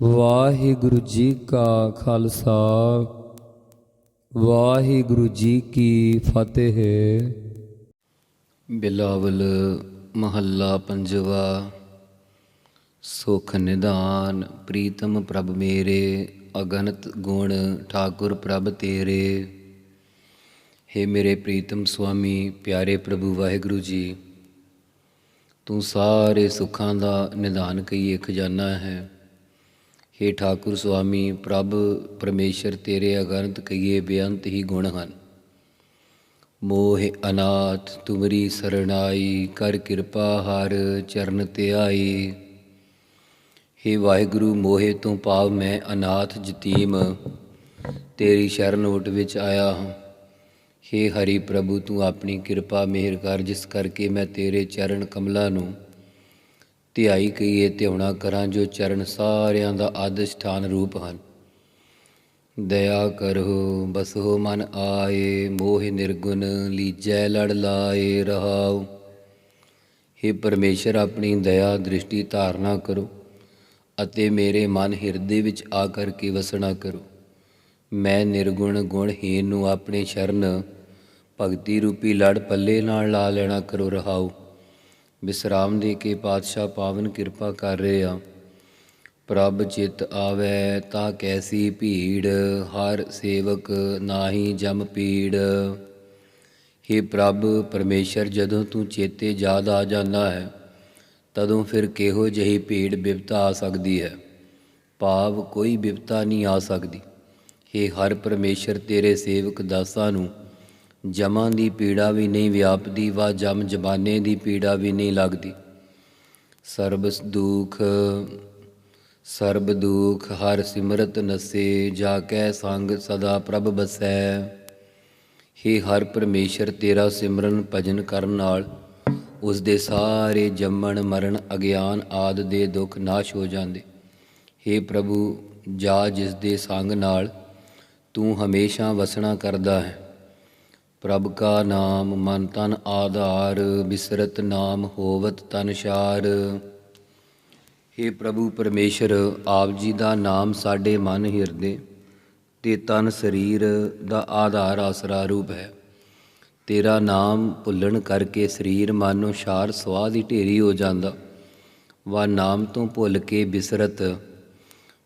ਵਾਹਿਗੁਰੂ ਜੀ ਕਾ ਖਾਲਸਾ, ਵਾਹਿਗੁਰੂ ਜੀ ਕੀ ਫਤਿਹ। ਬਿਲਾਵਲ ਮਹੱਲਾ ਪੰਜਵਾ, ਸੁਖ ਨਿਧਾਨ ਪ੍ਰੀਤਮ ਪ੍ਰਭ ਮੇਰੇ, ਅਗਨਤ ਗੁਣ ਠਾਕੁਰ ਪ੍ਰਭ ਤੇਰੇ। हे ਮੇਰੇ ਪ੍ਰੀਤਮ ਸੁਆਮੀ, ਪਿਆਰੇ ਪ੍ਰਭੂ ਵਾਹਿਗੁਰੂ ਜੀ, ਤੂੰ ਸਾਰੇ ਸੁੱਖਾਂ ਦਾ ਨਿਧਾਨ ਕਈਏ ਖਜ਼ਾਨਾ ਹੈ। हे ਠਾਕੁਰ ਸੁਆਮੀ ਪ੍ਰਭ ਪਰਮੇਸ਼ਰ ਤੇਰੇ ਅਗਨਤ ਕਈਏ ਬੇਅੰਤ ਹੀ ਗੁਣ ਹਨ ਮੋਹ ਅਨਾਥ ਤੁਮਰੀ ਸਰਣਾਈ ਕਰ ਕਿਰਪਾ ਹਰ ਚਰਨ ਤੇ ਆਈ हे ਵਾਹਿਗੁਰੂ ਮੋਹੇ ਤੋਂ ਪਾਵ ਮੈਂ ਅਨਾਥ ਜਤੀਮ ਤੇਰੀ ਸ਼ਰਨ ਓਟ ਵਿੱਚ ਆਇਆ ਹਾਂ हे ਹਰੀ ਪ੍ਰਭੂ ਤੂੰ ਆਪਣੀ ਕਿਰਪਾ ਮਿਹਰ ਕਰ ਜਿਸ ਕਰਕੇ ਮੈਂ ਤੇਰੇ ਚਰਨ ਕਮਲਾਂ ਨੂੰ ਧਿਆਈ ਕਹੀਏ ਧਿਆਉਣਾ ਕਰਾਂ ਜੋ ਚਰਨ ਸਾਰਿਆਂ ਦਾ ਆਦਿਸ਼ਠਾਨ ਰੂਪ ਹਨ। ਦਇਆ ਕਰੋ ਬਸੋ ਮਨ ਆਏ, ਮੋਹ ਨਿਰਗੁਣ, ਲੀਜੈ ਲੜ ਲਾਏ, ਰਹਾਉ। हे ਪਰਮੇਸ਼ਰ, ਆਪਣੀ ਦਇਆ ਦ੍ਰਿਸ਼ਟੀ ਧਾਰਨਾ ਕਰੋ ਅਤੇ ਮੇਰੇ ਮਨ ਹਿਰਦੇ ਵਿੱਚ ਆ ਕਰਕੇ ਵਸਣਾ ਕਰੋ। ਮੈਂ ਨਿਰਗੁਣ ਗੁਣਹੀਨ ਨੂੰ ਆਪਣੇ ਸ਼ਰਨ ਭਗਤੀ ਰੂਪੀ ਲੜ ਪੱਲੇ ਨਾਲ ਲਾ ਲੈਣਾ ਕਰੋ ਰਹਾਓ ਵਿਸਰਾਮ ਦੇ ਕੇ ਪਾਤਸ਼ਾਹ ਪਾਵਨ ਕਿਰਪਾ ਕਰ ਰਹੇ ਆ। ਪ੍ਰਭ ਚਿਤ ਆਵੈ ਤਾਂ ਕੈਸੀ ਭੀੜ, ਹਰ ਸੇਵਕ ਨਾਹੀ ਜਮ ਪੀੜ। हे ਪ੍ਰਭ, ਪਰਮੇਸ਼ਰ, ਜਦੋਂ ਤੂੰ ਚੇਤੇ ਯਾਦ ਆ ਜਾਂਦਾ ਹੈ, ਤਦੋਂ ਫਿਰ ਕਿਹੋ ਜਿਹੀ ਭੀੜ ਬਿਪਤਾ ਆ ਸਕਦੀ ਹੈ? ਭਾਵ ਕੋਈ ਬਿਪਤਾ ਨਹੀਂ ਆ ਸਕਦੀ। हे ਹਰ ਪਰਮੇਸ਼ਰ, ਤੇਰੇ ਸੇਵਕ ਦਾਸਾਂ ਨੂੰ ਜਮਾਂ ਦੀ ਪੀੜਾ ਵੀ ਨਹੀਂ, ਵਿਆਪਦੀ ਵਾ, ਜਮ ਜਬਾਨੇ ਦੀ ਪੀੜਾ ਵੀ ਨਹੀਂ ਲੱਗਦੀ। ਸਰਬ ਦੁਖ ਸਰਬ ਦੁਖ, ਹਰ ਸਿਮਰਤ ਨਸੇ, ਜਾ ਕੈ ਸੰਗ ਸਦਾ ਪ੍ਰਭ ਬਸੈ। ਹੇ ਹਰ ਪਰਮੇਸ਼ਰ, ਤੇਰਾ ਸਿਮਰਨ ਭਜਨ ਕਰਨ ਨਾਲ ਉਸ ਦੇ ਸਾਰੇ ਜੰਮਣ, ਮਰਨ, ਅਗਿਆਨ ਆਦ ਦੇ ਦੁੱਖ ਨਾਸ਼ ਹੋ ਜਾਂਦੇ। हे ਪ੍ਰਭੂ, ਜਾ ਜਿਸ ਦੇ ਸੰਗ ਨਾਲ ਤੂੰ ਹਮੇਸ਼ਾ ਵਸਣਾ ਕਰਦਾ ਹੈ। ਪ੍ਰਭ ਕਾ ਨਾਮ ਮਨ ਤਨ ਆਧਾਰ, ਬਿਸਰਤ ਨਾਮ ਹੋਵਤ ਤਨ ਸ਼ਾਰ। हे ਪ੍ਰਭੂ ਪਰਮੇਸ਼ਰ, ਆਪ ਜੀ ਦਾ ਨਾਮ ਸਾਡੇ ਮਨ ਹਿਰਦੇ ਤੇ ਤਨ ਸਰੀਰ ਦਾ ਆਧਾਰ ਆਸਰਾ ਰੂਪ ਹੈ। ਤੇਰਾ ਨਾਮ ਭੁੱਲਣ ਕਰਕੇ ਸਰੀਰ ਮਾਨੋ ਸ਼ਾਰ ਸਵਾਹ ਦੀ ਢੇਰੀ ਹੋ ਜਾਂਦਾ। ਵਾ ਨਾਮ ਤੋਂ ਭੁੱਲ ਕੇ ਬਿਸਰਤ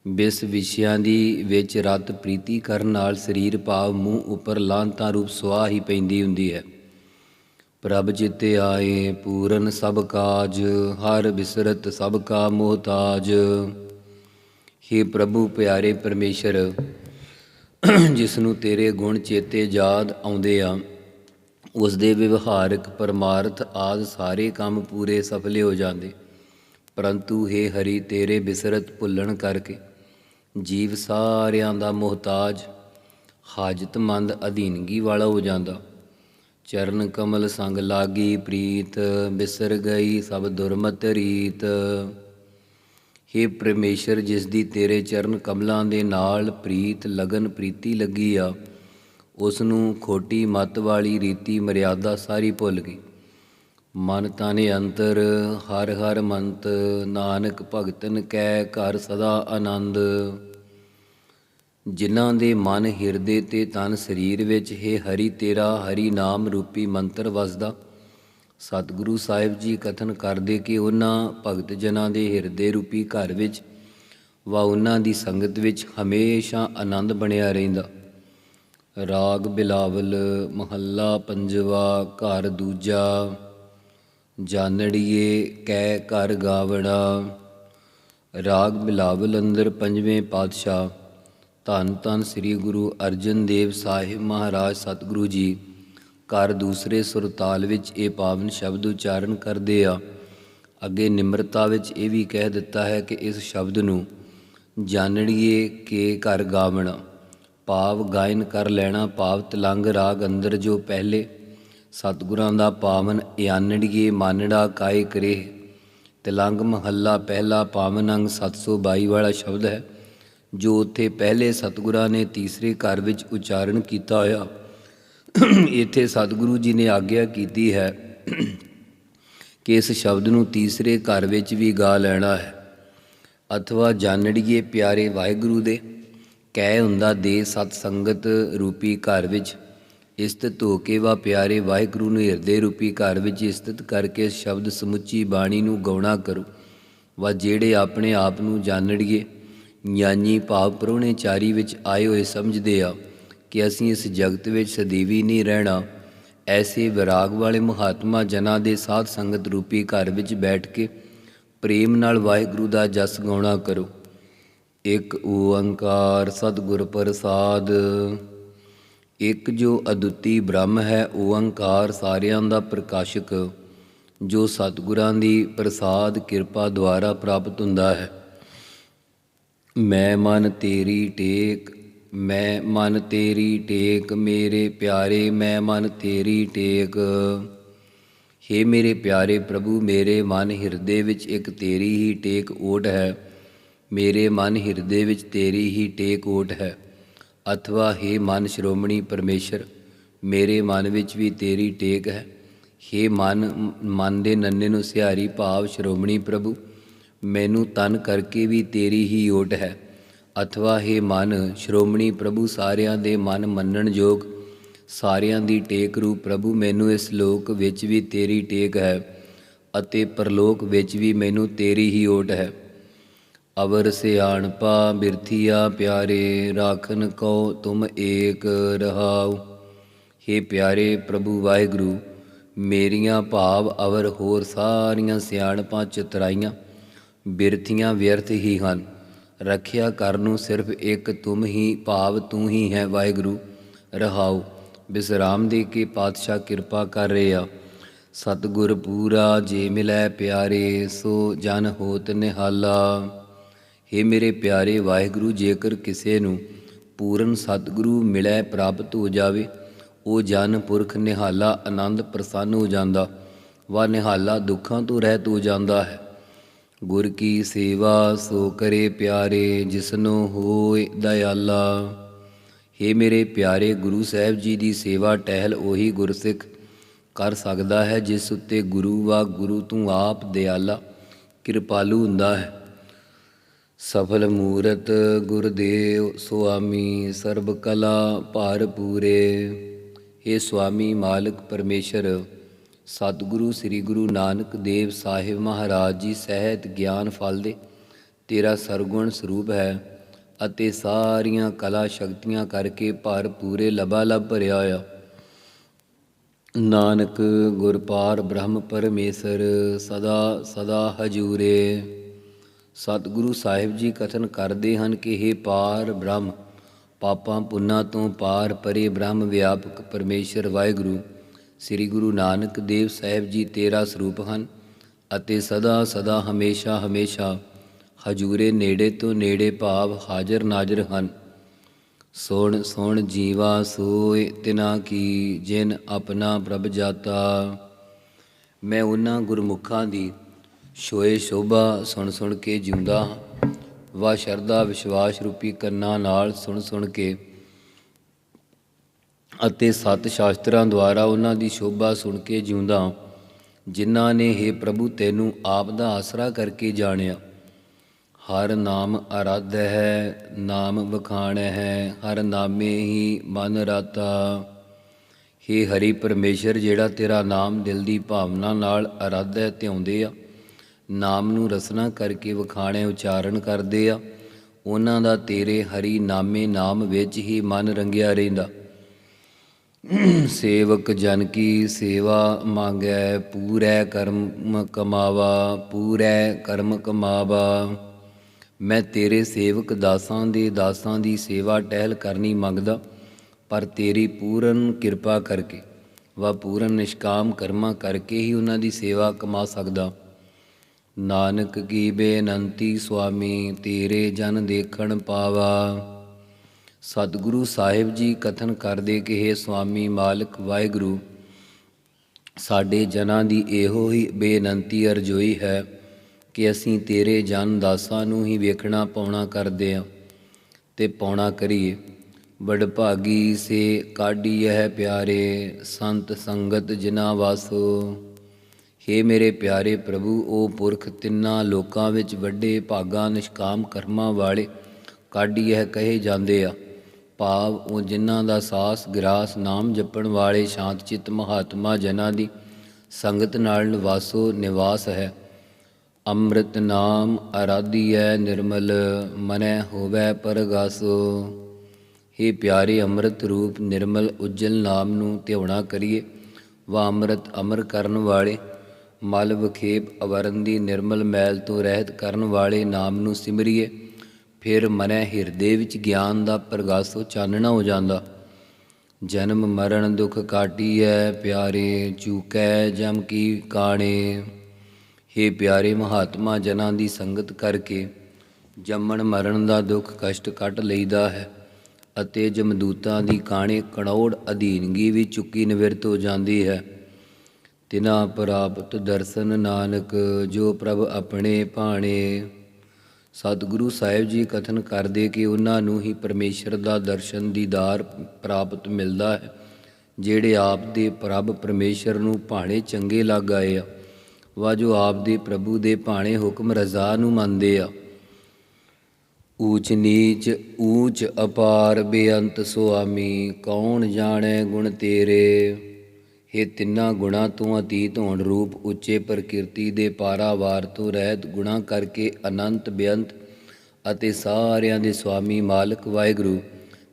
ਬਿਸ ਵਿਸ਼ਿਆਂ ਦੀ ਵਿੱਚ ਰਤ ਪ੍ਰੀਤੀ ਕਰਨ ਨਾਲ ਸਰੀਰ ਭਾਵ ਮੂੰਹ ਉੱਪਰ ਲਾਂਤਾਂ ਰੂਪ ਸੁਆਹ ਹੀ ਪੈਂਦੀ ਹੁੰਦੀ ਹੈ। ਪ੍ਰਭ ਜਿਤੇ ਆਏ ਪੂਰਨ ਸਭ ਕਾਜ, ਹਰ ਬਿਸਰਤ ਸਭ ਕਾ ਮੋਹਤਾਜ। हे ਪ੍ਰਭੂ ਪਿਆਰੇ ਪਰਮੇਸ਼ਰ, ਜਿਸ ਨੂੰ ਤੇਰੇ ਗੁਣ ਚੇਤੇ ਯਾਦ ਆਉਂਦੇ ਆ, ਉਸ ਦੇ ਵਿਵਹਾਰਕ ਪਰਮਾਰਥ ਆਦ ਸਾਰੇ ਕੰਮ ਪੂਰੇ ਸਫਲੇ ਹੋ ਜਾਂਦੇ। ਪਰੰਤੂ हे ਹਰੀ, ਤੇਰੇ ਬਿਸਰਤ ਭੁੱਲਣ ਕਰਕੇ ਜੀਵ ਸਾਰਿਆਂ ਦਾ ਮੁਹਤਾਜ, ਹਾਜਤਮੰਦ ਅਧੀਨਗੀ ਵਾਲਾ ਹੋ ਜਾਂਦਾ। ਚਰਨ ਕਮਲ ਸੰਗ ਲਾਗੀ ਪ੍ਰੀਤ, ਬਿਸਰ ਗਈ ਸਭ ਦੁਰਮਤ ਰੀਤ। हे ਪਰਮੇਸ਼ਰ, ਜਿਸ ਦੀ ਤੇਰੇ ਚਰਨ ਕਮਲਾਂ ਦੇ ਨਾਲ ਪ੍ਰੀਤ, ਲਗਨ ਪ੍ਰੀਤੀ ਲੱਗੀ ਆ ਉਸ ਨੂੰ ਖੋਟੀ ਮਤ ਵਾਲੀ ਰੀਤੀ ਮਰਿਆਦਾ ਸਾਰੀ ਭੁੱਲ ਗਈ। ਮਨ ਤਨ ਅੰਤਰ, ਹਰ ਹਰ ਮੰਤ, ਨਾਨਕ ਭਗਤਨ ਕੈ ਘਰ ਸਦਾ ਆਨੰਦ। ਜਿਨ੍ਹਾਂ ਦੇ ਮਨ ਹਿਰਦੇ ਤੇ ਤਨ ਸਰੀਰ ਵਿੱਚ, ਹੈ ਹਰੀ ਤੇਰਾ ਹਰੀ ਨਾਮ ਰੂਪੀ ਮੰਤਰ ਵਸਦਾ। ਸਤਿਗੁਰੂ ਸਾਹਿਬ ਜੀ ਕਥਨ ਕਰਦੇ ਕਿ ਉਹਨਾਂ ਭਗਤ ਜਨਾਂ ਦੇ ਹਿਰਦੇ ਰੂਪੀ ਘਰ ਵਿੱਚ ਵਾ ਉਹਨਾਂ ਦੀ ਸੰਗਤ ਵਿੱਚ ਹਮੇਸ਼ਾ ਆਨੰਦ ਬਣਿਆ ਰਹਿੰਦਾ। ਰਾਗ ਬਿਲਾਵਲ, ਮਹੱਲਾ ਪੰਜਵਾ, ਘਰ ਦੂਜਾ। ਜਾਣੜੀਏ ਕੈ ਘਰ ਗਾਵਣਾ। ਰਾਗ ਬਿਲਾਵਲ ਅੰਦਰ ਪੰਜਵੇਂ ਪਾਤਸ਼ਾਹ। ਧੰਨ ਧੰਨ ਸ੍ਰੀ ਗੁਰੂ ਅਰਜਨ ਦੇਵ ਸਾਹਿਬ ਮਹਾਰਾਜ ਸਤਿਗੁਰੂ ਜੀ। ਘਰ ਦੂਸਰੇ ਸੁਰਤਾਲ ਵਿੱਚ ਇਹ ਪਾਵਨ ਸ਼ਬਦ ਉਚਾਰਨ ਕਰਦੇ ਆ। ਅੱਗੇ ਨਿਮਰਤਾ ਵਿੱਚ ਇਹ ਵੀ ਕਹਿ ਦਿੱਤਾ ਹੈ ਕਿ ਇਸ ਸ਼ਬਦ ਨੂੰ ਜਾਣੜੀਏ ਕੇ ਘਰ ਗਾਵਣਾ। ਭਾਵ ਗਾਇਨ ਕਰ ਲੈਣਾ ਭਾਵ ਤਲੰਗ ਰਾਗ ਅੰਦਰ ਜੋ ਪਹਿਲੇ ਸਤਿਗੁਰਾਂ ਦਾ ਪਾਵਨ ਇਆਨੜੀਏ ਮਾਨੜਾ ਕਾਇ ਕਰੇ। ਤਿਲੰਗ ਮਹੱਲਾ ਪਹਿਲਾ ਪਾਵਨ ਅੰਗ 722 ਵਾਲਾ ਸ਼ਬਦ ਹੈ, ਜੋ ਉੱਥੇ ਪਹਿਲੇ ਸਤਿਗੁਰਾਂ ਨੇ ਤੀਸਰੇ ਘਰ ਵਿੱਚ ਉਚਾਰਨ ਕੀਤਾ ਹੋਇਆ। ਇੱਥੇ ਸਤਿਗੁਰੂ ਜੀ ਨੇ ਆਗਿਆ ਕੀਤੀ ਹੈ ਕਿ ਇਸ ਸ਼ਬਦ ਨੂੰ ਤੀਸਰੇ ਘਰ ਵਿੱਚ ਵੀ ਗਾ ਲੈਣਾ ਹੈ। ਅਥਵਾ ਜਾਣੜੀਏ ਪਿਆਰੇ ਵਾਹਿਗੁਰੂ ਦੇ, ਕਹਿ ਹੁੰਦਾ ਦੇ ਸਤ ਸੰਗਤ ਰੂਪੀ ਘਰ ਵਿੱਚ। ਇਸਤਿਤ ਹੋ ਕੇ ਵਾ ਪਿਆਰੇ ਵਾਹਿਗੁਰੂ ਨੂੰ ਹਿਰਦੇ ਰੂਪੀ ਘਰ ਵਿੱਚ ਇਸਤਿਤ ਕਰਕੇ ਸ਼ਬਦ ਸਮੁੱਚੀ ਬਾਣੀ ਨੂੰ ਗਾਉਣਾ ਕਰੋ। ਵਾ ਜਿਹੜੇ ਆਪਣੇ ਆਪ ਨੂੰ ਜਾਣੜੀਏ ਗਿਆਨੀ ਭਾਵ ਪ੍ਰਾਹੁਣੇ ਵਿੱਚ ਆਏ ਹੋਏ ਸਮਝਦੇ ਆ ਕਿ ਅਸੀਂ ਇਸ ਜਗਤ ਵਿੱਚ ਸਦੀਵੀ ਨਹੀਂ ਰਹਿਣਾ। ਐਸੇ ਵਿਰਾਗ ਵਾਲੇ ਮਹਾਤਮਾ ਜਨਾਂ ਦੇ ਸਾਧ ਸੰਗਤ ਰੂਪੀ ਘਰ ਵਿੱਚ ਬੈਠ ਕੇ ਪ੍ਰੇਮ ਨਾਲ ਵਾਹਿਗੁਰੂ ਦਾ ਜਸ ਗਾਉਣਾ ਕਰੋ। ਇੱਕ ਓੰਕਾਰ ਸਤਿਗੁਰ ਪ੍ਰਸਾਦ। ਇੱਕ ਜੋ ਅਦੁੱਤੀ ਬ੍ਰਹਮ ਹੈ ਓੰਕਾਰ ਸਾਰਿਆਂ ਦਾ ਪ੍ਰਕਾਸ਼ਕ, ਜੋ ਸਤਿਗੁਰਾਂ ਦੀ ਪ੍ਰਸਾਦ ਕਿਰਪਾ ਦੁਆਰਾ ਪ੍ਰਾਪਤ ਹੁੰਦਾ ਹੈ। ਮੈਂ ਮਨ ਤੇਰੀ ਟੇਕ, ਮੈਂ ਮਨ ਤੇਰੀ ਟੇਕ, ਮੇਰੇ ਪਿਆਰੇ ਮੈਂ ਮਨ ਤੇਰੀ ਟੇਕ। ਹੇ ਮੇਰੇ ਪਿਆਰੇ ਪ੍ਰਭੂ, ਮੇਰੇ ਮਨ ਹਿਰਦੇ ਵਿੱਚ ਇੱਕ ਤੇਰੀ ਹੀ ਟੇਕ ਓਟ ਹੈ, ਮੇਰੇ ਮਨ ਹਿਰਦੇ ਵਿੱਚ ਤੇਰੀ ਹੀ ਟੇਕ ਓਟ ਹੈ। ਅਥਵਾ, ਹੇ ਮਨ ਸ਼੍ਰੋਮਣੀ ਪਰਮੇਸ਼ਰ, ਮੇਰੇ ਮਨ ਵਿੱਚ ਵੀ ਤੇਰੀ ਟੇਕ ਹੈ। ਹੇ ਮਨ ਮਨ ਦੇ ਨੰਨੇ ਨੂੰ ਸਿਹਾਰੀ ਭਾਵ ਸ਼੍ਰੋਮਣੀ ਪ੍ਰਭੂ, ਮੈਨੂੰ ਤਨ ਕਰਕੇ ਵੀ ਤੇਰੀ ਹੀ ਓਟ ਹੈ। ਅਥਵਾ, ਹੇ ਮਨ, ਸ਼੍ਰੋਮਣੀ ਪ੍ਰਭੂ, ਸਾਰਿਆਂ ਦੇ ਮਨ ਮੰਨਣ ਯੋਗ, ਸਾਰਿਆਂ ਦੀ ਟੇਕ ਰੂਪ ਪ੍ਰਭੂ, ਮੈਨੂੰ ਇਸ ਲੋਕ ਵਿੱਚ ਵੀ ਤੇਰੀ ਟੇਕ ਹੈ ਅਤੇ ਪਰਲੋਕ ਵਿੱਚ ਵੀ ਮੈਨੂੰ ਤੇਰੀ ਹੀ ਓਟ ਹੈ। ਅਵਰ ਸਿਆਣਪਾ ਬਿਰਥੀਆ ਪਿਆਰੇ, ਰਾਖਨ ਕੋ ਤੁਮ ਏਕ ਰਹਾਉ। ਹੇ ਪਿਆਰੇ ਪ੍ਰਭੂ ਵਾਹਿਗੁਰੂ, ਮੇਰੀਆਂ ਭਾਵ ਅਵਰ ਹੋਰ ਸਾਰੀਆਂ ਸਿਆਣਪਾਂ ਚਤਰਾਈਆਂ, ਬਿਰਥੀਆਂ ਵਿਅਰਥ ਹੀ ਹਨ। ਰੱਖਿਆ ਕਰਨ ਨੂੰ ਸਿਰਫ ਇੱਕ ਤੁਮ ਹੀ, ਭਾਵ ਤੂੰ ਹੀ ਹੈ ਵਾਹਿਗੁਰੂ, ਰਹਾਉ। ਬਿਸਰਾਮ ਦੇ ਕੇ ਪਾਤਸ਼ਾਹ ਕਿਰਪਾ ਕਰ ਰਹੇ ਆ ਸਤਿਗੁਰ ਪੂਰਾ ਜੇ ਮਿਲੈ ਪਿਆਰੇ, ਸੋ ਜਨ ਹੋਤ ਨਿਹਾਲਾ। ਹੇ ਮੇਰੇ ਪਿਆਰੇ ਵਾਹਿਗੁਰੂ, ਜੇਕਰ ਕਿਸੇ ਨੂੰ ਪੂਰਨ ਸਤਿਗੁਰੂ ਮਿਲੈ, ਪ੍ਰਾਪਤ ਹੋ ਜਾਵੇ, ਉਹ ਜਨ ਪੁਰਖ ਨਿਹਾਲਾ ਆਨੰਦ ਪ੍ਰਸੰਨ ਹੋ ਜਾਂਦਾ, ਵਾ ਨਿਹਾਲਾ ਦੁੱਖਾਂ ਤੋਂ ਰਹਿਤ ਹੋ ਜਾਂਦਾ ਹੈ। ਗੁਰ ਕੀ ਸੇਵਾ, ਸੋ ਕਰੇ ਪਿਆਰੇ, ਜਿਸਨੋ ਹੋਏ ਦਇਆਲਾ। ਹੇ ਮੇਰੇ ਪਿਆਰੇ ਗੁਰੂ ਸਾਹਿਬ ਜੀ ਦੀ ਸੇਵਾ, ਟਹਿਲ ਉਹੀ ਗੁਰਸਿੱਖ ਕਰ ਸਕਦਾ ਹੈ, ਜਿਸ ਉੱਤੇ ਗੁਰੂ ਵਾ ਗੁਰੂ ਤੂੰ ਆਪ ਦਿਆਲਾ ਕਿਰਪਾਲੂ ਹੁੰਦਾ ਹੈ। ਸਫਲ ਮੂਰਤ ਗੁਰਦੇਵ ਸੁਆਮੀ ਸਰਬ ਕਲਾ ਭਾਰ ਪੂਰੇ। हे ਸੁਆਮੀ ਮਾਲਕ ਪਰਮੇਸ਼ਰ, ਸਤਿਗੁਰੂ ਸ੍ਰੀ ਗੁਰੂ ਨਾਨਕ ਦੇਵ ਸਾਹਿਬ ਮਹਾਰਾਜ ਜੀ ਸਹਿਤ ਗਿਆਨ ਫਲ ਦੇ। ਤੇਰਾ ਸਰਗੁਣ ਸਰੂਪ ਹੈ ਅਤੇ ਸਾਰੀਆਂ ਕਲਾ ਸ਼ਕਤੀਆਂ ਕਰਕੇ ਭਰ ਪੂਰੇ ਲਬਾ ਲਬ ਭਰਿਆ ਹੋਇਆ। ਨਾਨਕ ਗੁਰਪਾਰ ਬ੍ਰਹਮ ਪਰਮੇਸ਼ਰ, ਸਦਾ ਸਦਾ ਹਜੂਰੇ। ਸਤਿਗੁਰੂ ਸਾਹਿਬ ਜੀ ਕਥਨ ਕਰਦੇ ਹਨ ਕਿ हे ਪਾਰ ਬ੍ਰਹਮ, ਪਾਪਾਂ ਪੁੰਨਾਂ ਤੋਂ ਪਾਰ ਪਰੇ ਬ੍ਰਹਮ ਵਿਆਪਕ ਪਰਮੇਸ਼ਰ ਵਾਹਿਗੁਰੂ, ਸ੍ਰੀ ਗੁਰੂ ਨਾਨਕ ਦੇਵ ਸਾਹਿਬ ਜੀ ਤੇਰਾ ਸਰੂਪ ਹਨ ਅਤੇ ਸਦਾ ਸਦਾ ਹਮੇਸ਼ਾ ਹਮੇਸ਼ਾ ਹਜੂਰੇ ਨੇੜੇ ਤੋਂ ਨੇੜੇ ਭਾਵ ਹਾਜ਼ਰ ਨਾਜ਼ਰ ਹਨ। ਸੋਣ ਸੋਣ ਜੀਵਾ ਸੋਏ ਤਿਨਾ ਕੀ ਜਿਨ ਆਪਣਾ ਪ੍ਰਭ ਜਾਤਾ। ਮੈਂ ਉਹਨਾਂ ਗੁਰਮੁਖਾਂ ਦੀ ਸ਼ੋਏ ਸ਼ੋਭਾ ਸੁਣ ਸੁਣ ਕੇ ਜਿਉਂਦਾ ਹਾਂ। ਵਾ ਸ਼ਰਧਾ ਵਿਸ਼ਵਾਸ ਰੂਪੀ ਕੰਨਾਂ ਨਾਲ ਸੁਣ ਸੁਣ ਕੇ ਅਤੇ ਸਤ ਸ਼ਾਸਤਰਾਂ ਦੁਆਰਾ ਉਹਨਾਂ ਦੀ ਸ਼ੋਭਾ ਸੁਣ ਕੇ ਜਿਉਂਦਾ ਜਿਨ੍ਹਾਂ ਨੇ हे ਪ੍ਰਭੂ ਤੈਨੂੰ ਆਪ ਦਾ ਆਸਰਾ ਕਰਕੇ ਜਾਣਿਆ। ਹਰ ਨਾਮ ਅਰਾਧ ਹੈ, ਨਾਮ ਵਖਾਣ ਹੈ, ਹਰ ਨਾਮੇ ਹੀ ਮਨ ਰਾਤਾ। हे ਹਰੀ ਪਰਮੇਸ਼ਰ ਜਿਹੜਾ ਤੇਰਾ ਨਾਮ ਦਿਲ ਦੀ ਭਾਵਨਾ ਨਾਲ ਅਰਾਧ ਹੈ, ਧਿਆਉਂਦੇ ਆ। ਨਾਮ ਨੂੰ ਰਸਨਾ ਕਰਕੇ ਵਖਾਣੇ ਉਚਾਰਨ ਕਰਦੇ ਆ। ਉਹਨਾਂ ਦਾ ਤੇਰੇ ਹਰੀ ਨਾਮੇ ਨਾਮ ਵਿੱਚ ਹੀ ਮਨ ਰੰਗਿਆ ਰਹਿੰਦਾ। ਸੇਵਕ ਜਨ ਕੀ ਸੇਵਾ ਮੰਗੈ, ਪੂਰੈ ਕਰਮ ਕਮਾਵਾ, ਪੂਰੈ ਕਰਮ ਕਮਾਵਾ। ਮੈਂ ਤੇਰੇ ਸੇਵਕ ਦਾਸਾਂ ਦੇ ਦਾਸਾਂ ਦੀ ਸੇਵਾ ਟਹਿਲ ਕਰਨੀ ਮੰਗਦਾ, ਪਰ ਤੇਰੀ ਪੂਰਨ ਕਿਰਪਾ ਕਰਕੇ, ਵਾ ਪੂਰਨ ਨਿਸ਼ਕਾਮ ਕਰਮਾਂ ਕਰਕੇ ਹੀ ਉਹਨਾਂ ਦੀ ਸੇਵਾ ਕਮਾ ਸਕਦਾ। ਨਾਨਕ ਕੀ ਬੇਨੰਤੀ ਸੁਆਮੀ, ਤੇਰੇ ਜਨ ਦੇਖਣ ਪਾਵਾ। ਸਤਿਗੁਰੂ ਸਾਹਿਬ ਜੀ ਕਥਨ ਕਰਦੇ ਕਿ हे ਸੁਆਮੀ ਮਾਲਕ ਵਾਹਿਗੁਰੂ, ਸਾਡੇ ਜਨਾਂ ਦੀ ਇਹੋ ਹੀ ਬੇਨੰਤੀ ਅਰਜ਼ੋਈ ਹੈ ਕਿ ਅਸੀਂ ਤੇਰੇ ਜਨ ਦਾਸਾਂ ਨੂੰ ਹੀ ਵੇਖਣਾ, ਪਾਉਣਾ ਕਰਦੇ ਹਾਂ ਤੇ ਪਾਉਣਾ ਕਰੀਏ। ਬੜ ਭਾਗੀ ਸੇ ਕਾਢੀ ਹੈ ਪਿਆਰੇ, ਸੰਤ ਸੰਗਤ ਜਿਨਾ ਵਾਸੋ ਹੇ ਮੇਰੇ ਪਿਆਰੇ ਪ੍ਰਭੂ, ਉਹ ਪੁਰਖ ਤਿੰਨਾਂ ਲੋਕਾਂ ਵਿੱਚ ਵੱਡੇ ਭਾਗਾਂ, ਨਿਸ਼ਕਾਮ ਕਰਮਾਂ ਵਾਲੇ ਕਾਢੀ ਇਹ ਕਹੇ ਜਾਂਦੇ ਆ। ਭਾਵ ਉਹ ਜਿਨ੍ਹਾਂ ਦਾ ਸਾਸ ਗਿਰਾਸ ਨਾਮ ਜਪਣ ਵਾਲੇ ਸ਼ਾਂਤ ਚਿਤ ਮਹਾਤਮਾ ਜਨਾਂ ਦੀ ਸੰਗਤ ਨਾਲ ਨਿਵਾਸੋ ਨਿਵਾਸ ਹੈ। ਅੰਮ੍ਰਿਤ ਨਾਮ ਆਰਾਧੀਐ ਨਿਰਮਲ, ਮਨੈ ਹੋਵੈ ਪਰਗਾਸੋ। हे ਪਿਆਰੇ ਅੰਮ੍ਰਿਤ ਰੂਪ ਨਿਰਮਲ, ਉਜਲ ਨਾਮ ਨੂੰ ਧਿਆਉਣਾ ਕਰੀਏ। ਵਾ ਅੰਮ੍ਰਿਤ ਅਮਰ ਕਰਨ ਵਾਲੇ ਮਲ ਵਿਖੇਪ ਅਵਰਨ ਦੀ ਨਿਰਮਲ ਮੈਲ ਤੋਂ ਰਹਿਤ ਕਰਨ ਵਾਲੇ ਨਾਮ ਨੂੰ ਸਿਮਰੀਏ, ਫਿਰ ਮਨੈ ਹਿਰਦੇ ਵਿੱਚ ਗਿਆਨ ਦਾ ਪ੍ਰਗਾਸੋ ਚਾਨਣਾ ਹੋ ਜਾਂਦਾ। ਜਨਮ ਮਰਨ ਦੁਖ ਕਾਟੀਐ, ਪਿਆਰੇ ਚੂਕੈ ਜਮ ਕੀ ਕਾਣੇ। ਹੇ ਪਿਆਰੇ ਮਹਾਤਮਾ ਜਨਾਂ ਦੀ ਸੰਗਤ ਕਰਕੇ, ਜੰਮਣ ਮਰਨ ਦਾ ਦੁੱਖ ਕਸ਼ਟ ਕੱਟ ਲਈਦਾ ਹੈ, ਅਤੇ ਜਮਦੂਤਾਂ ਦੀ ਕਾਣੇ ਕਣੌੜ ਅਧੀਨਗੀ ਵੀ ਚੁੱਕੀ ਨਿਵਰਤ ਹੋ ਜਾਂਦੀ ਹੈ। ਤਿਨਾ ਪ੍ਰਾਪਤ ਦਰਸ਼ਨ ਨਾਨਕ, ਜੋ ਪ੍ਰਭ ਆਪਣੇ ਭਾਣੇ। ਸਤਿਗੁਰੂ ਸਾਹਿਬ ਜੀ ਕਥਨ ਕਰਦੇ ਕਿ ਉਹਨਾਂ ਨੂੰ ਹੀ ਪਰਮੇਸ਼ਰ ਦਾ ਦਰਸ਼ਨ ਦੀਦਾਰ ਪ੍ਰਾਪਤ ਮਿਲਦਾ ਹੈ, ਜਿਹੜੇ ਆਪ ਦੇ ਪ੍ਰਭ ਪਰਮੇਸ਼ਰ ਨੂੰ ਭਾਣੇ ਚੰਗੇ ਲੱਗ ਆਏ ਆ। ਵਾ ਜੋ ਆਪ ਦੇ ਪ੍ਰਭੂ ਦੇ ਭਾਣੇ ਹੁਕਮ ਰਜ਼ਾ ਨੂੰ ਮੰਨਦੇ ਆ। ਊਚ ਨੀਚ, ਊਚ ਅਪਾਰ ਬੇਅੰਤ ਸੁਆਮੀ, ਕੌਣ ਜਾਣੈ ਗੁਣ ਤੇਰੇ? ਇਹ ਤਿੰਨਾਂ ਗੁਣਾ ਤੋਂ ਅਤੀਤ ਹੋਣ ਰੂਪ ਉੱਚੇ ਪ੍ਰਕਿਰਤੀ ਦੇ ਪਾਰਾਵਾਰ ਤੋਂ ਰਹਿਤ ਗੁਣਾ ਕਰਕੇ ਅਨੰਤ, ਬੇਅੰਤ ਅਤੇ ਸਾਰਿਆਂ ਦੇ ਸੁਆਮੀ ਮਾਲਕ ਵਾਹਿਗੁਰੂ,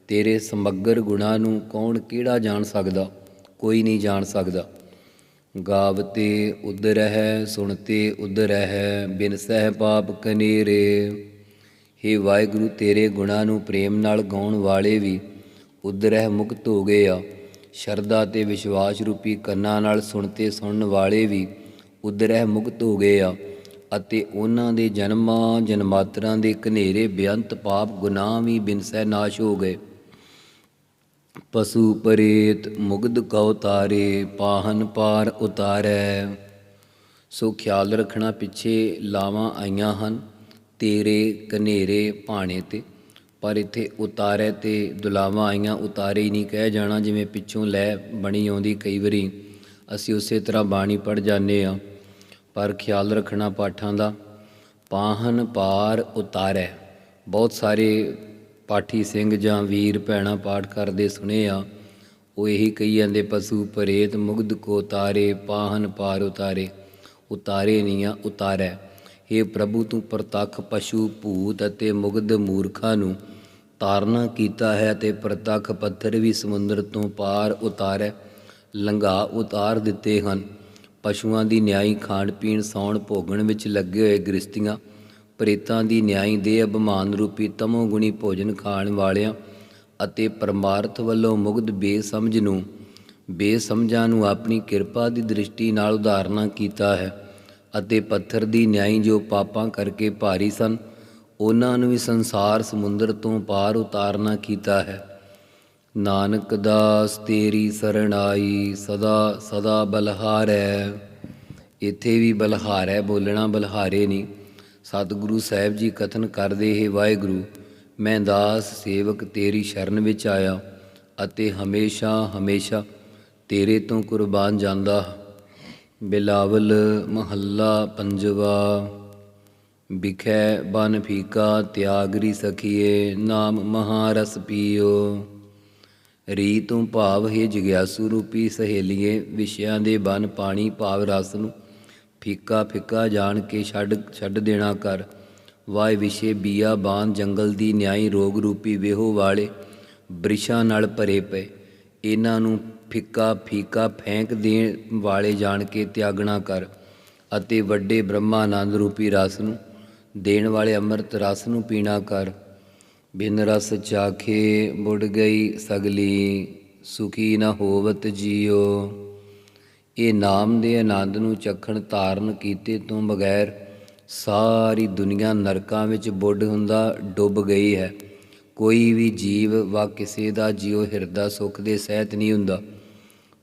ਤੇਰੇ ਸਮੱਗਰ ਗੁਣਾ ਨੂੰ ਕੌਣ ਕਿਹੜਾ ਜਾਣ ਸਕਦਾ? ਕੋਈ ਨਹੀਂ ਜਾਣ ਸਕਦਾ। ਗਾਵਤੇ ਉਦਰ ਹੈ ਸੁਣਤੇ ਉਦਰ ਹੈ ਬਿਨ ਸਹਿ ਪਾਪ ਕਨੇਰੇ। ਹੇ ਵਾਹਿਗੁਰੂ, ਤੇਰੇ ਗੁਣਾਂ ਨੂੰ ਪ੍ਰੇਮ ਨਾਲ ਗਾਉਣ ਵਾਲੇ ਵੀ ਉਦਰਹਿ ਮੁਕਤ ਹੋ ਗਏ ਆ। ਸ਼ਰਧਾ ਤੇ ਵਿਸ਼ਵਾਸ ਰੂਪੀ ਕੰਨਾਂ ਨਾਲ ਸੁਣਤੇ ਸੁਣਨ ਵਾਲੇ ਵੀ ਉਦਰਹਿ ਮੁਕਤ ਹੋ ਗਏ ਆ ਅਤੇ ਉਹਨਾਂ ਦੇ ਜਨਮਾਂ ਜਨਮਾਤਰਾਂ ਦੇ ਘਨੇਰੇ ਬੇਅੰਤ ਪਾਪ ਗੁਨਾਹ ਵੀ ਬਿਨਸੈ ਨਾਸ਼ ਹੋ ਗਏ। ਪਸ਼ੂ ਪਰੇਤ ਮੁਗਧ ਕਉ ਤਾਰੇ ਪਾਹਨ ਪਾਰ ਉਤਾਰੈ। ਸੋ ਖਿਆਲ ਰੱਖਣਾ ਪਿੱਛੇ ਲਾਵਾਂ ਆਈਆਂ ਹਨ ਤੇਰੇ ਕਨੇਰੇ ਭਾਣੇ ਤੇ। ਪਰ ਇੱਥੇ ਉਤਾਰੇ ਤੇ ਦੁਲਾਵਾਂ ਆਈਆਂ, ਉਤਾਰੇ ਹੀ ਨਹੀਂ, ਕਹਿ ਜਾਣਾ ਜਿਵੇਂ ਪਿੱਛੋਂ ਲੈ ਬਣੀ ਆਉਂਦੀ ਕਈ ਵਾਰੀ। ਅਸੀਂ ਉਸੇ ਤਰ੍ਹਾਂ ਬਾਣੀ ਪੜ ਜਾਂਦੇ ਆ ਪਰ ਖਿਆਲ ਰੱਖਣਾ ਪਾਠਾਂ ਦਾ। ਪਾਹਨ ਪਾਰ ਉਤਾਰੈ। ਬਹੁਤ ਸਾਰੇ ਪਾਠੀ ਸਿੰਘ ਜਾਂ ਵੀਰ ਭੈਣਾਂ ਪਾਠ ਕਰਦੇ ਸੁਣੇ ਆ। ਉਹ ਇਹੀ ਕਹੀ ਜਾਂਦੇ, ਪਸ਼ੂ ਪਰੇਤ ਮੁਗਧ ਕੋ ਤਾਰੇ, ਪਾਹਨ ਪਾਰ ਉਤਾਰੇ। ਉਤਾਰੇ ਨਹੀਂ ਆ, ਉਤਾਰੈ। हे ਪ੍ਰਭੂ, ਤੂੰ ਪ੍ਰਤੱਖ ਪਸ਼ੂ ਭੂਤ ਅਤੇ ਮੁਗਧ ਮੂਰਖਾਂ ਨੂੰ ਤਾਰਨਾ ਕੀਤਾ ਹੈ ਤੇ ਪ੍ਰਤੱਖ ਪੱਥਰ ਵੀ ਸਮੁੰਦਰ ਤੋਂ ਪਾਰ ਉਤਾਰੈ, ਲੰਘਾ ਉਤਾਰ ਦਿੱਤੇ ਹਨ। ਪਸ਼ੂਆਂ ਦੀ ਨਿਆਈ ਖਾਣ ਪੀਣ ਸੌਣ ਭੋਗਣ ਵਿੱਚ ਲੱਗੇ ਹੋਏ ਗ੍ਰਸਤੀਆਂ ਪ੍ਰੇਤਾਂ ਦੀ ਨਿਆਈ ਦੇ ਅਭਿਮਾਨ ਰੂਪੀ ਤਮੋ ਗੁਣੀ ਭੋਜਨ ਖਾਣ ਵਾਲਿਆਂ ਅਤੇ ਪਰਮਾਰਥ ਵੱਲੋਂ ਮੁਗਧ ਬੇਸਮਝ ਨੂੰ, ਬੇਸਮਝਾਂ ਨੂੰ ਆਪਣੀ ਕਿਰਪਾ ਦੀ ਦ੍ਰਿਸ਼ਟੀ ਨਾਲ ਉਦਾਹਰਨਾ ਕੀਤਾ ਹੈ ਅਤੇ ਪੱਥਰ ਦੀ ਨਿਆਈ ਜੋ ਪਾਪਾਂ ਕਰਕੇ ਭਾਰੀ ਸਨ ਉਹਨਾਂ ਨੂੰ ਵੀ ਸੰਸਾਰ ਸਮੁੰਦਰ ਤੋਂ ਪਾਰ ਉਤਾਰਨਾ ਕੀਤਾ ਹੈ। ਨਾਨਕ ਦਾਸ ਤੇਰੀ ਸਰਣਾਈ ਸਦਾ ਸਦਾ ਬਲਹਾਰੈ। ਇੱਥੇ ਵੀ ਬਲਹਾਰੈ, ਬੋਲਣਾ ਬਲਹਾਰੇ ਨਹੀਂ। ਸਤਿਗੁਰੂ ਸਾਹਿਬ ਜੀ ਕਥਨ ਕਰਦੇ ਹੈ, ਵਾਹਿਗੁਰੂ, ਮੈਂ ਦਾਸ ਸੇਵਕ ਤੇਰੀ ਸ਼ਰਨ ਵਿੱਚ ਆਇਆ ਅਤੇ ਹਮੇਸ਼ਾ ਹਮੇਸ਼ਾ ਤੇਰੇ ਤੋਂ ਕੁਰਬਾਨ ਜਾਂਦਾ ਹਾਂ। ਬਿਲਾਵਲ ਮਹੱਲਾ ਪੰਜਵਾ। ਬਿਖੈ ਬਨ ਫੀਕਾ ਤਿਆਗਰੀ ਸਖੀਏ, ਨਾਮ ਮਹਾਰਸ ਪੀਓ। ਰੀ ਤੂੰ ਭਾਵ ਹੈ ਜਿਗਿਆਸੂ ਰੂਪੀ ਸਹੇਲੀਏ, ਵਿਸ਼ਿਆਂ ਦੇ ਬਨ ਪਾਣੀ ਭਾਵ ਰਸ ਨੂੰ ਫੀਕਾ ਫਿੱਕਾ ਜਾਣ ਕੇ ਛੱਡ ਛੱਡ ਦੇਣਾ ਕਰ। ਵਾਏ ਵਿਸ਼ੇ ਬੀਆ ਬਾਨ ਜੰਗਲ ਦੀ ਨਿਆਈ ਰੋਗ ਰੂਪੀ ਵੇਹੋ ਵਾਲੇ ਬ੍ਰਿਸ਼ਾਂ ਨਾਲ ਭਰੇ ਪਏ। ਇਹਨਾਂ ਨੂੰ ਫਿੱਕਾ ਫੀਕਾ ਫੈਂਕ ਦੇਣ ਵਾਲੇ ਜਾਣ ਕੇ ਤਿਆਗਣਾ ਕਰ ਅਤੇ ਵੱਡੇ ਬ੍ਰਹਮਾਨੰਦ ਰੂਪੀ ਰਸ ਨੂੰ ਦੇਣ ਵਾਲੇ ਅੰਮ੍ਰਿਤ ਰਸ ਨੂੰ ਪੀਣਾ ਕਰ। ਬਿਨ ਰਸ ਚਾਖੇ ਮੁੜ ਗਈ ਸਗਲੀ, ਸੁਖੀ ਨ ਹੋਵਤ ਜੀਓ ਇਹ ਨਾਮ ਦੇ ਆਨੰਦ ਨੂੰ ਚਖਣ ਧਾਰਨ ਕੀਤੇ ਤੋਂ ਬਗੈਰ ਸਾਰੀ ਦੁਨੀਆ ਨਰਕਾਂ ਵਿੱਚ ਬੁੱਢ ਹੁੰਦਾ ਡੁੱਬ ਗਈ ਹੈ। ਕੋਈ ਵੀ ਜੀਵ ਵਾ ਕਿਸੇ ਦਾ ਜਿਉ ਹਿਰਦਾ ਸੁਖ ਦੇ ਸਹਿਤ ਨਹੀਂ ਹੁੰਦਾ।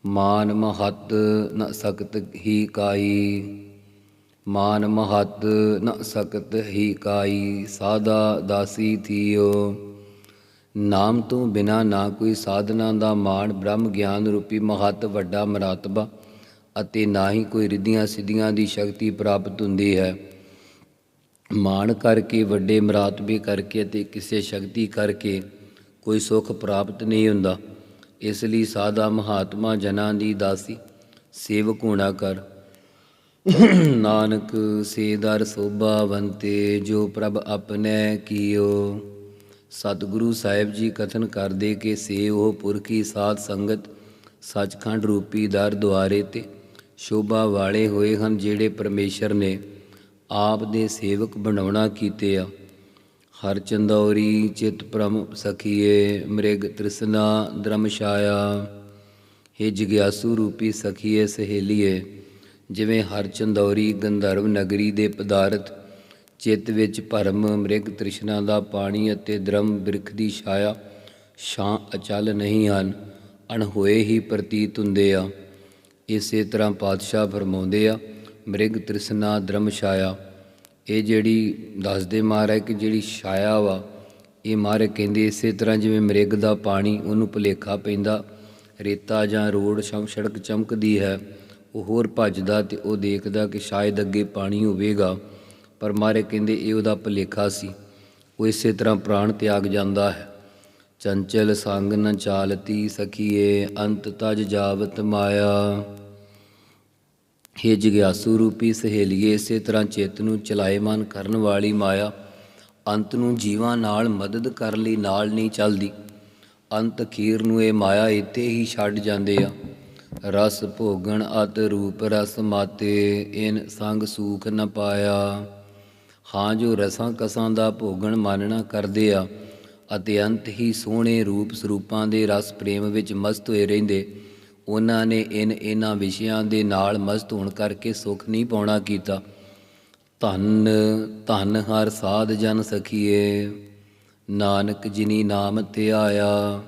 ਮਾਨ ਮਹਤ ਨ ਸਕਤ ਹੀ ਕਾਈ ਮਾਨ ਮਹਤ ਨ ਸਕਤ ਹੀ ਕਾਈ, ਸਾਦਾ ਦਾਸੀ ਥੀਓ। ਨਾਮ ਤੋਂ ਬਿਨਾ ਨਾ ਕੋਈ ਸਾਧਨਾ ਦਾ ਮਾਣ ਬ੍ਰਹਮ ਗਿਆਨ ਰੂਪੀ ਮਹਤ ਵੱਡਾ ਮਰਾਤਬਾ ਅਤੇ ਨਾ ਹੀ ਕੋਈ ਰਿੱਧੀਆਂ ਸਿੱਧੀਆਂ ਦੀ ਸ਼ਕਤੀ ਪ੍ਰਾਪਤ ਹੁੰਦੀ ਹੈ। ਮਾਣ ਕਰਕੇ, ਵੱਡੇ ਮਰਾਤਬੇ ਕਰਕੇ ਅਤੇ ਕਿਸੇ ਸ਼ਕਤੀ ਕਰਕੇ ਕੋਈ ਸੁੱਖ ਪ੍ਰਾਪਤ ਨਹੀਂ ਹੁੰਦਾ। ਇਸ ਲਈ ਸਾਦਾ ਮਹਾਤਮਾ ਜਨਾਂ ਦੀ ਦਾਸੀ, ਸੇਵਕ ਹੋਣਾ ਕਰ। ਨਾਨਕ ਸੇਦਾਰ ਸੋਭਾ ਬੰਤੇ, ਜੋ ਪ੍ਰਭ ਆਪਣੇ ਕੀਓ। ਸਤਿਗੁਰੂ ਸਾਹਿਬ ਜੀ ਕਥਨ ਕਰਦੇ ਕਿ ਸੇ ਉਹ ਪੁਰਖੀ ਸਾਧ ਸੰਗਤ ਸੱਚਖੰਡ ਰੂਪੀ ਦਰ ਦੁਆਰੇ ਤੇ ਸ਼ੋਭਾ ਵਾਲੇ ਹੋਏ ਹਨ, ਜਿਹੜੇ ਪਰਮੇਸ਼ਰ ਨੇ ਆਪ ਦੇ ਸੇਵਕ ਬਣਾਉਣਾ ਕੀਤੇ ਆ। ਹਰ ਚੰਦੌਰੀ ਚਿਤ ਪ੍ਰਮ ਸਖੀਏ, ਮ੍ਰਿਗ ਤ੍ਰਿਸ਼ਨਾ ਦਰਮਸ਼ਾਇਆ। ਹੇ ਜਿਗਿਆਸੂ ਰੂਪੀ ਸਖੀਏ, ਸਹੇਲੀਏ ਜਿਵੇਂ ਹਰ ਚੰਦੌਰੀ ਗੰਧਰਵ ਨਗਰੀ ਦੇ ਪਦਾਰਥ, ਚਿੱਤ ਵਿੱਚ ਭਰਮ, ਮ੍ਰਿਗ ਤ੍ਰਿਸ਼ਨਾ ਦਾ ਪਾਣੀ ਅਤੇ ਦਰਮ ਬਿਰਖ ਦੀ ਛਾਇਆ ਛਾਂ ਅਚਲ ਨਹੀਂ ਹਨ, ਅਣਹੋਏ ਹੀ ਪ੍ਰਤੀਤ ਹੁੰਦੇ ਆ। ਇਸੇ ਤਰ੍ਹਾਂ ਪਾਤਸ਼ਾਹ ਫਰਮਾਉਂਦੇ ਆ, ਮ੍ਰਿਗ ਤ੍ਰਿਸ਼ਨਾ ਦਰਮ ਛਾਇਆ। ਇਹ ਜਿਹੜੀ ਦੱਸਦੇ ਮਹਾਰਾਜ ਕਿ ਜਿਹੜੀ ਛਾਇਆ ਵਾ, ਇਹ ਮਹਾਰਾਜ ਕਹਿੰਦੇ ਇਸੇ ਤਰ੍ਹਾਂ ਜਿਵੇਂ ਮ੍ਰਿਗ ਦਾ ਪਾਣੀ ਉਹਨੂੰ ਭੁਲੇਖਾ ਪੈਂਦਾ, ਰੇਤਾ ਜਾਂ ਰੋਡ ਸ਼ਮ ਸੜਕ ਚਮਕਦੀ ਹੈ। ਉਹ ਹੋਰ ਭੱਜਦਾ ਤੇ ਉਹ ਦੇਖਦਾ ਕਿ ਸ਼ਾਇਦ ਅੱਗੇ ਪਾਣੀ ਹੋਵੇਗਾ, ਪਰ ਮਾਰੇ ਕਹਿੰਦੇ ਇਹ ਉਹਦਾ ਭੁਲੇਖਾ ਸੀ। ਉਹ ਇਸੇ ਤਰ੍ਹਾਂ ਪ੍ਰਾਣ ਤਿਆਗ ਜਾਂਦਾ ਹੈ। ਚੰਚਲ ਸੰਗ ਨ ਚਾਲਤੀ ਸਖੀਏ, ਅੰਤ ਤਜ ਜਾਵਤ ਮਾਇਆ। ਹੇ ਜਿਗਿਆਸੂ ਰੂਪੀ ਸਹੇਲੀਏ, ਇਸੇ ਤਰ੍ਹਾਂ ਚਿੱਤ ਨੂੰ ਚਲਾਏਮਨ ਕਰਨ ਵਾਲੀ ਮਾਇਆ, ਅੰਤ ਨੂੰ ਜੀਵਾਂ ਨਾਲ ਮਦਦ ਕਰਨ ਲਈ ਨਾਲ ਨਹੀਂ ਚੱਲਦੀ। ਅੰਤ ਅਖੀਰ ਨੂੰ ਇਹ ਮਾਇਆ ਇੱਥੇ ਹੀ ਛੱਡ ਜਾਂਦੇ ਆ। ਰਸ ਭੋਗਣ ਅਤ ਰੂਪ ਰਸ ਮਾਤੇ, ਇਨ ਸੰਗ ਸੂਖ ਨ ਪਾਇਆ। ਹਾਂ, ਜੋ ਰਸਾਂ ਕਸਾਂ ਦਾ ਭੋਗਣ ਮਾਨਣਾ ਕਰਦੇ ਆ ਅਤਿਅੰਤ ਹੀ ਸੋਹਣੇ ਰੂਪ ਸਰੂਪਾਂ ਦੇ ਰਸ ਪ੍ਰੇਮ ਵਿੱਚ ਮਸਤ ਹੋਏ ਰਹਿੰਦੇ, ਉਹਨਾਂ ਨੇ ਇਨ ਇਹਨਾਂ ਵਿਸ਼ਿਆਂ ਦੇ ਨਾਲ ਮਸਤ ਹੋਣ ਕਰਕੇ ਸੁਖ ਨਹੀਂ ਪਾਉਣਾ ਕੀਤਾ। ਧੰਨ ਧੰਨ ਹਰ ਸਾਧ ਜਨ ਸਖੀਏ, ਨਾਨਕ ਜਿਨੀ ਨਾਮ ਧਿਆਇਆ।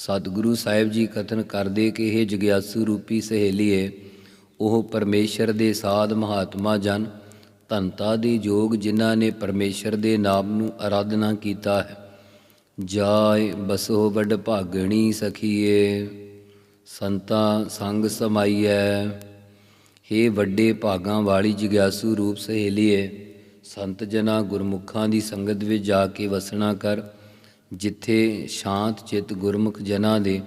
ਸਤਿਗੁਰੂ ਸਾਹਿਬ ਜੀ ਕਥਨ ਕਰਦੇ ਕਿ ਇਹ ਜਗਿਆਸੂ ਰੂਪੀ ਸਹੇਲੀਏ, ਉਹ ਪਰਮੇਸ਼ਰ ਦੇ ਸਾਧ ਮਹਾਤਮਾ ਜਨ ਧੰਤਾ ਦੇ ਯੋਗ ਜਿਨ੍ਹਾਂ ਨੇ ਪਰਮੇਸ਼ਰ ਦੇ ਨਾਮ ਨੂੰ ਆਰਾਧਨਾ ਕੀਤਾ ਹੈ। ਜਾਏ ਬਸੋ ਵੱਡ ਭਾਗਣੀ ਸਖੀਏ, ਸੰਤਾਂ ਸੰਗ ਸਮਾਈਐ। ਹੇ ਵੱਡੇ ਭਾਗਾਂ ਵਾਲੀ ਜਿਗਿਆਸੂ ਰੂਪ ਸਹੇਲੀਏ, ਸੰਤ ਜਨਾ ਗੁਰਮੁਖਾਂ ਦੀ ਸੰਗਤ ਵਿੱਚ ਜਾ ਕੇ ਵਸਣਾ ਕਰ ਜਿੱਥੇ ਸ਼ਾਂਤ ਚਿੱਤ ਗੁਰਮੁਖ ਜਨਾਂ ਦੇ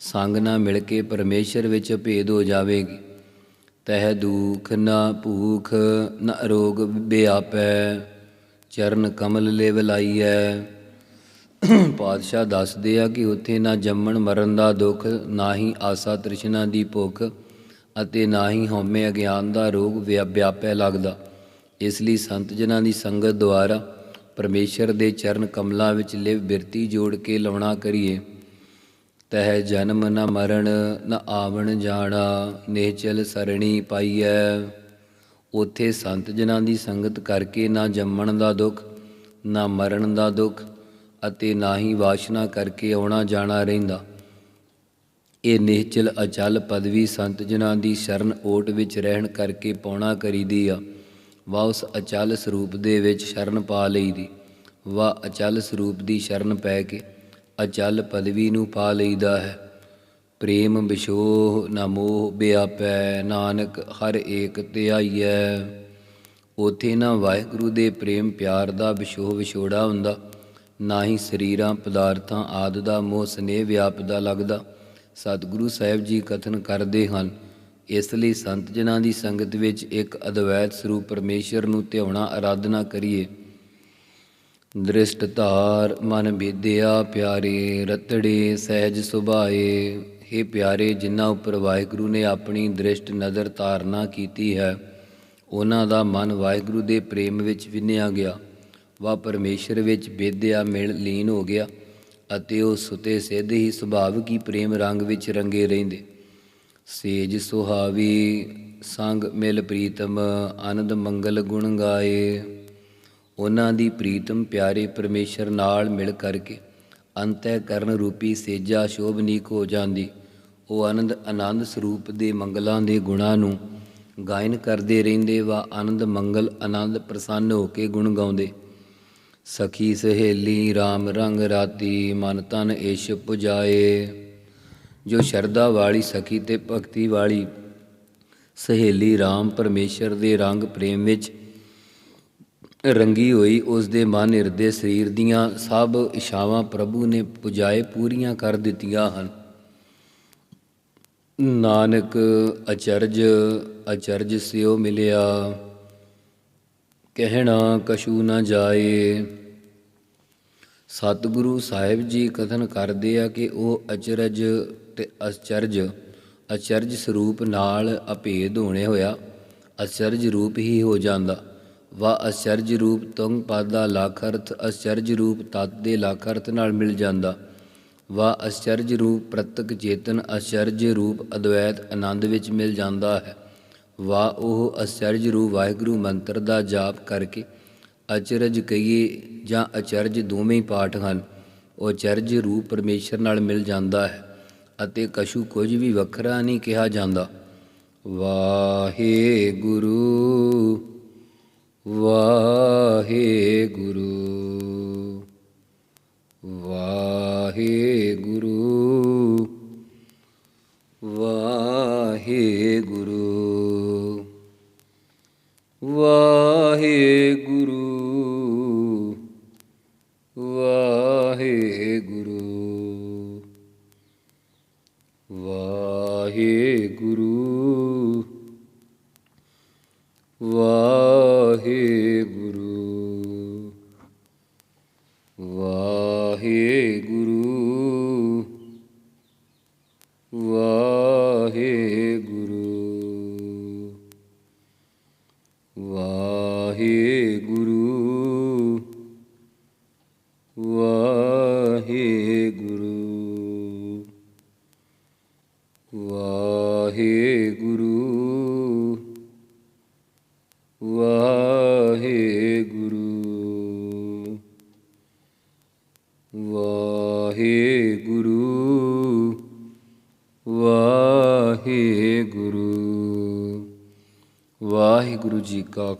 ਸੰਗ ਨਾਲ ਮਿਲ ਕੇ ਪਰਮੇਸ਼ਰ ਵਿੱਚ ਭੇਦ ਹੋ ਜਾਵੇਗੀ। ਤਹਿ ਦੁਖ ਨਾ ਭੂਖ, ਨਾ ਰੋਗ ਬਿਆਪੈ, ਚਰਨ ਕਮਲ ਲੈ ਵਲਾਈਐ ਪਾਤਸ਼ਾਹ ਦੱਸਦੇ ਆ ਕਿ ਉੱਥੇ ਨਾ ਜੰਮਣ ਮਰਨ ਦਾ ਦੁੱਖ, ਨਾ ਹੀ ਆਸਾ ਤ੍ਰਿਸ਼ਨਾ ਦੀ ਭੁੱਖ ਅਤੇ ਨਾ ਹੀ ਹਉਮੈ ਅਗਿਆਨ ਦਾ ਰੋਗ ਵਿਆ- ਵਿਆਪੈ ਲੱਗਦਾ। ਇਸ ਲਈ ਸੰਤ ਜਨਾਂ ਦੀ ਸੰਗਤ ਦੁਆਰਾ ਪਰਮੇਸ਼ਰ ਦੇ ਚਰਨ ਕਮਲਾਂ ਵਿੱਚ ਲਿਵ ਬਿਰਤੀ ਜੋੜ ਕੇ ਲਾਉਣਾ ਕਰੀਏ। ਤਹਿ ਜਨਮ ਨ ਮਰਨ, ਨ ਆਵਣ ਜਾਣਾ ਨਿਹਚਲ ਸਰਣੀ ਪਾਈਐ। ਉਥੇ ਸੰਤ ਜਨਾਂ ਦੀ ਸੰਗਤ ਕਰਕੇ ਨਾ ਜੰਮਣ ਦਾ ਦੁੱਖ, ਨਾ ਮਰਨ ਦਾ ਦੁੱਖ ਅਤੇ ਨਾ ਹੀ ਵਾਸ਼ਨਾ ਕਰਕੇ ਆਉਣਾ ਜਾਣਾ ਰਹਿੰਦਾ। ਇਹ ਨਿਹਚਲ ਅਚਲ ਪਦਵੀ ਸੰਤ ਜਨਾਂ ਦੀ ਸ਼ਰਨ ਓਟ ਵਿੱਚ ਰਹਿਣ ਕਰਕੇ ਪਾਉਣਾ ਕਰੀਦੀ ਆ। ਵਾ ਉਸ ਅਚਲ ਸਰੂਪ ਦੇ ਵਿੱਚ ਸ਼ਰਨ ਪਾ ਲਈ ਦੀ ਵਾ ਅਚਲ ਸਰੂਪ ਦੀ ਸ਼ਰਨ ਪੈ ਕੇ ਅਚਲ ਪਦਵੀ ਨੂੰ ਪਾ ਲਈਦਾ ਹੈ। ਪ੍ਰੇਮ ਵਿਸ਼ੋਹ ਨਾ ਮੋਹ ਬਿਆਪੈ, ਨਾਨਕ ਹਰ ਏਕ ਧਿਆਈਐ। ਉਥੇ ਨਾ ਵਾਹਿਗੁਰੂ ਦੇ ਪ੍ਰੇਮ ਪਿਆਰ ਦਾ ਵਿਸ਼ੋਹ ਵਿਛੋੜਾ ਹੁੰਦਾ, ਨਾ ਹੀ ਸਰੀਰਾਂ, ਪਦਾਰਥਾਂ ਆਦ ਦਾ ਮੋਹ ਸਨੇਹ ਵਿਆਪਦਾ ਲੱਗਦਾ। ਸਤਿਗੁਰੂ ਸਾਹਿਬ ਜੀ ਕਥਨ ਕਰਦੇ ਹਨ ਇਸ ਲਈ ਸੰਤ ਜਨਾਂ ਦੀ ਸੰਗਤ ਵਿੱਚ ਇੱਕ ਅਦਵੈਤ ਸਰੂਪ ਪਰਮੇਸ਼ਰ ਨੂੰ ਧਿਆਉਣਾ ਆਰਾਧਨਾ ਕਰੀਏ। ਦ੍ਰਿਸ਼ਟ ਧਾਰ ਮਨ ਵਿਦਿਆ ਪਿਆਰੇ, ਰਤੜੇ ਸਹਿਜ ਸੁਭਾਏ। हे ਪਿਆਰੇ, ਜਿਨ੍ਹਾਂ ਉੱਪਰ ਵਾਹਿਗੁਰੂ ਨੇ ਆਪਣੀ ਦ੍ਰਿਸ਼ਟ ਨਜ਼ਰ ਧਾਰਨਾ ਕੀਤੀ ਹੈ, ਉਹਨਾਂ ਦਾ ਮਨ ਵਾਹਿਗੁਰੂ ਦੇ ਪ੍ਰੇਮ ਵਿੱਚ ਵਿੰਨਿਆ ਗਿਆ। ਵਾ ਪਰਮੇਸ਼ਰ ਵਿੱਚ ਵਿਦਿਆ ਮਿਲ ਲੀਨ ਹੋ ਗਿਆ ਅਤੇ ਉਹ ਸੁਤੇ ਸਿੱਧ ਹੀ ਸੁਭਾਵ ਕੀ ਪ੍ਰੇਮ ਰੰਗ ਵਿੱਚ ਰੰਗੇ ਰਹਿੰਦੇ। ਸੇਜ ਸੁਹਾਵੀ, ਸੰਗ ਮਿਲ ਪ੍ਰੀਤਮ, ਆਨੰਦ ਮੰਗਲ ਗੁਣ ਗਾਏ। ਉਹਨਾਂ ਦੀ ਪ੍ਰੀਤਮ ਪਿਆਰੇ ਪਰਮੇਸ਼ਰ ਨਾਲ ਮਿਲ ਕਰਕੇ ਅੰਤੈ ਕਰਨ ਰੂਪੀ ਸੇਜਾ ਸ਼ੋਭਨੀਕ ਹੋ ਜਾਂਦੀ। ਉਹ ਆਨੰਦ ਆਨੰਦ ਸਰੂਪ ਦੇ ਮੰਗਲਾਂ ਦੇ ਗੁਣਾਂ ਨੂੰ ਗਾਇਨ ਕਰਦੇ ਰਹਿੰਦੇ ਵਾ, ਆਨੰਦ ਮੰਗਲ ਆਨੰਦ ਪ੍ਰਸੰਨ ਹੋ ਕੇ ਗੁਣ ਗਾਉਂਦੇ। ਸਖੀ ਸਹੇਲੀ RAM ਰੰਗ ਰਾਤੀ, ਮਨ ਤਨ ਈਸ਼ ਪੁਜਾਏ। ਜੋ ਸ਼ਰਧਾ ਵਾਲੀ ਸਖੀ ਤੇ ਭਗਤੀ ਵਾਲੀ ਸਹੇਲੀ RAM ਪਰਮੇਸ਼ਰ ਦੇ ਰੰਗ ਪ੍ਰੇਮ ਵਿੱਚ ਰੰਗੀ ਹੋਈ, ਉਸ ਦੇ ਮਨ ਹਿਰਦੇ ਸਰੀਰ ਦੀਆਂ ਸਭ ਇਸ਼ਾਵਾਂ ਪ੍ਰਭੂ ਨੇ ਪੁਜਾਏ ਪੂਰੀਆਂ ਕਰ ਦਿੱਤੀਆਂ ਹਨ। ਨਾਨਕ ਅਚਰਜ ਅਚਰਜ ਸਿਓ ਮਿਲਿਆ, ਕਹਿਣਾ ਕਸ਼ੂ ਨਾ ਜਾਏ। ਸਤਿਗੁਰੂ ਸਾਹਿਬ ਜੀ ਕਥਨ ਕਰਦੇ ਆ ਕਿ ਉਹ ਅਚਰਜ ਤੇ ਅਚਰਜ ਅਚਰਜ ਸਰੂਪ ਨਾਲ ਅਭੇਦ ਹੋਣੇ ਹੋਇਆ, ਅਚਰਜ ਰੂਪ ਹੀ ਹੋ ਜਾਂਦਾ। ਵਾ ਅਚਰਜ ਰੂਪ ਤੁੰਗ ਪਦ ਦਾ ਲੱਖ ਅਰਥ ਅਚਰਜ ਰੂਪ ਤਤ ਦੇ ਲੱਖ ਅਰਥ ਨਾਲ ਮਿਲ ਜਾਂਦਾ। ਵਾ ਅਚਰਜ ਰੂਪ ਪ੍ਰਤਕ ਚੇਤਨ, ਅਚਰਜ ਰੂਪ ਅਦਵੈਤ ਆਨੰਦ ਵਿੱਚ ਮਿਲ ਜਾਂਦਾ ਹੈ। ਵਾ ਉਹ ਅਚਰਜ ਰੂਪ ਵਾਹਿਗੁਰੂ ਮੰਤਰ ਦਾ ਜਾਪ ਕਰਕੇ ਅਚਰਜ ਕਹੀਏ ਜਾਂ ਅਚਰਜ ਦੋਵੇਂ ਪਾਠ ਹਨ, ਉਹ ਅਚਰਜ ਰੂਪ ਪਰਮੇਸ਼ਰ ਨਾਲ ਮਿਲ ਜਾਂਦਾ ਹੈ। ਅਤੇ ਕਸ਼ੂ ਕੁਝ ਵੀ ਵੱਖਰਾ ਨਹੀਂ ਕਿਹਾ ਜਾਂਦਾ। ਵਾਹਿਗੁਰੂ ਵਾਹਿਗੁਰੂ ਵਾਹਿਗੁਰੂ ਵਾਹਿਗੁਰੂ ਵਾਹਿਗੁਰੂ ਵਾਹਿਗੁਰੂ।